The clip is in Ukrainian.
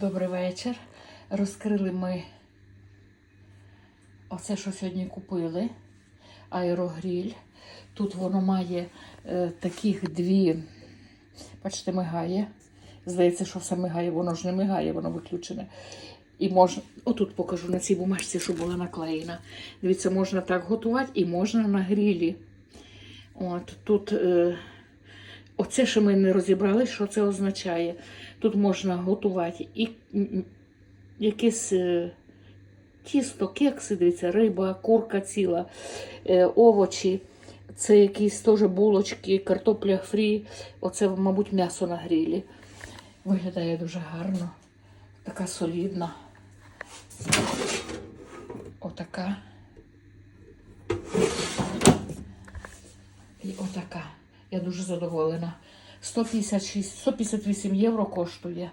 Добрий вечір. Розкрили ми оце, що сьогодні купили. Аерогріль. Тут воно має е, таких дві. Бачите, мигає. Здається, що все мигає, воно ж не мигає, воно виключене. І можна, отут покажу на цій бумажці, що була наклеєна. Дивіться, можна так готувати і можна на грілі. От тут е, оце, що ми не розібрали, що це означає. Тут можна готувати і якесь е, тісто, кекси, дивіться, риба, курка ціла, е, овочі. Це якісь теж булочки, картопля фрі. Оце, мабуть, м'ясо на грілі. Виглядає дуже гарно. Така солідна. Отака. І отака. Я дуже задоволена. 156, 158 євро коштує.